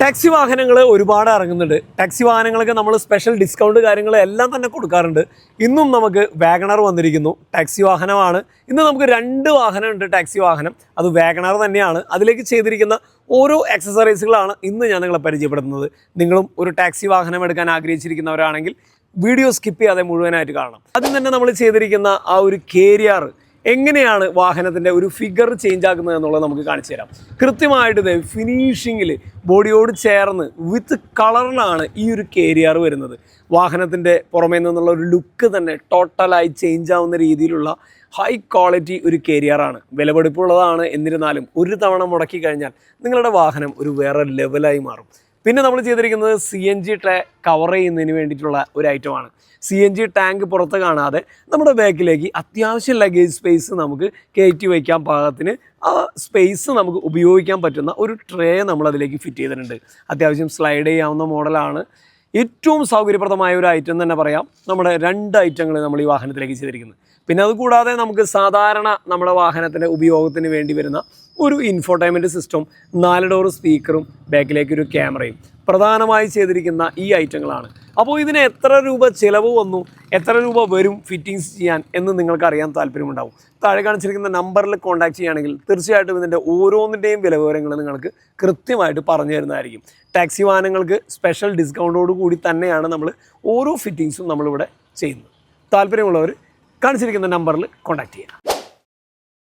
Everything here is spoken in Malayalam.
ടാക്സി വാഹനങ്ങൾ ഒരുപാട് ഇറങ്ങുന്നുണ്ട്. ടാക്സി വാഹനങ്ങൾക്ക് നമ്മൾ സ്പെഷ്യൽ ഡിസ്കൗണ്ട് കാര്യങ്ങൾ എല്ലാം തന്നെ കൊടുക്കാറുണ്ട്. ഇന്നും നമുക്ക് വാഗണർ വന്നിരിക്കുന്നു. ടാക്സി വാഹനമാണ്. ഇന്ന് നമുക്ക് രണ്ട് വാഹനമുണ്ട് ടാക്സി വാഹനം. അത് വാഗണർ തന്നെയാണ്. അതിലേക്ക് ചെയ്തിരിക്കുന്ന ഓരോ എക്സസറീസുകളാണ് ഇന്ന് ഞാൻ നിങ്ങളെ പരിചയപ്പെടുത്തുന്നത്. നിങ്ങളും ഒരു ടാക്സി വാഹനം എടുക്കാൻ ആഗ്രഹിച്ചിരിക്കുന്നവരാണെങ്കിൽ വീഡിയോ സ്കിപ്പ് ചെയ്യാതെ മുഴുവനായിട്ട് കാണണം. ആദ്യം തന്നെ നമ്മൾ ചെയ്തിരിക്കുന്ന ആ ഒരു കേരിയാർ എങ്ങനെയാണ് വാഹനത്തിന്റെ ഒരു ഫിഗർ ചേഞ്ച് ആക്കുന്നത് എന്നുള്ളത് നമുക്ക് കാണിച്ചു തരാം. കൃത്യമായിട്ട് ഇത് ഫിനിഷിങ്ങിൽ ബോഡിയോട് ചേർന്ന് വിത്ത് കളറിലാണ് ഈ ഒരു കേരിയർ വരുന്നത്. വാഹനത്തിന്റെ പുറമേ നിന്നുള്ള ഒരു ലുക്ക് തന്നെ ടോട്ടലായി ചേഞ്ച് ആവുന്ന രീതിയിലുള്ള ഹൈ ക്വാളിറ്റി ഒരു കേരിയറാണ് വിലപിടിപ്പുള്ളതാണ് എന്നിരുന്നാലും ഒരു തവണ മുടക്കി കഴിഞ്ഞാൽ നിങ്ങളുടെ വാഹനം ഒരു വേറെ ലെവലായി മാറും. പിന്നെ നമ്മൾ ചെയ്തിരിക്കുന്നത് C N G tray cover ചെയ്യുന്നതിന് വേണ്ടിയിട്ടുള്ള ഒരു ഐറ്റമാണ് സി എൻ ജി ടാങ്ക് പുറത്ത് കാണാതെ നമ്മുടെ ബാക്കിലേക്ക് അത്യാവശ്യം ലഗേജ് സ്പേസ് നമുക്ക് കയറ്റി വയ്ക്കാൻ പാകത്തിന് ആ സ്പേസ് നമുക്ക് ഉപയോഗിക്കാൻ പറ്റുന്ന ഒരു ട്രേ നമ്മൾ അതിലേക്ക് ഫിറ്റ് ചെയ്തിട്ടുണ്ട്. അത്യാവശ്യം സ്ലൈഡ് ചെയ്യാവുന്ന മോഡലാണ് ഏറ്റവും സൗകര്യപ്രദമായ ഒരു ഐറ്റം തന്നെ പറയാം. നമ്മുടെ രണ്ട് ഐറ്റങ്ങൾ നമ്മൾ ഈ വാഹനത്തിലേക്ക് ചെയ്തിരിക്കുന്നത്. പിന്നെ അതുകൂടാതെ നമുക്ക് സാധാരണ നമ്മുടെ വാഹനത്തിന്റെ ഉപയോഗത്തിന് വേണ്ടി വരുന്ന ഒരു ഇൻഫോർടൈൻമെന്റ് സിസ്റ്റം നാല് ഡോർ സ്പീക്കറും ബാക്കിലേക്ക് ഒരു ക്യാമറയും പ്രധാനമായി ചെയ്തിരിക്കുന്ന ഈ ഐറ്റങ്ങളാണ് അപ്പോൾ ഇതിന് എത്ര രൂപ ചിലവ് വന്നു? എത്ര രൂപ വരും ഫിറ്റിങ്സ് ചെയ്യാൻ എന്ന് നിങ്ങൾക്ക് അറിയാൻ താല്പര്യമുണ്ടാവും. താഴെ കാണിച്ചിരിക്കുന്ന നമ്പറിൽ കോൺടാക്ട് ചെയ്യുകയാണെങ്കിൽ തീർച്ചയായിട്ടും ഇതിന്റെ ഓരോന്നിന്റെയും വില വിവരങ്ങൾ നിങ്ങൾക്ക് കൃത്യമായിട്ട് പറഞ്ഞു തരുന്നതായിരിക്കും. ടാക്സി വാഹനങ്ങൾക്ക് സ്പെഷ്യൽ ഡിസ്കൗണ്ടോട് കൂടി തന്നെയാണ് നമ്മൾ ഓരോ ഫിറ്റിങ്സും നമ്മളിവിടെ ചെയ്യുന്നത്. താല്പര്യമുള്ളവർ കാണിച്ചിരിക്കുന്ന നമ്പറിൽ കോൺടാക്ട് ചെയ്യുക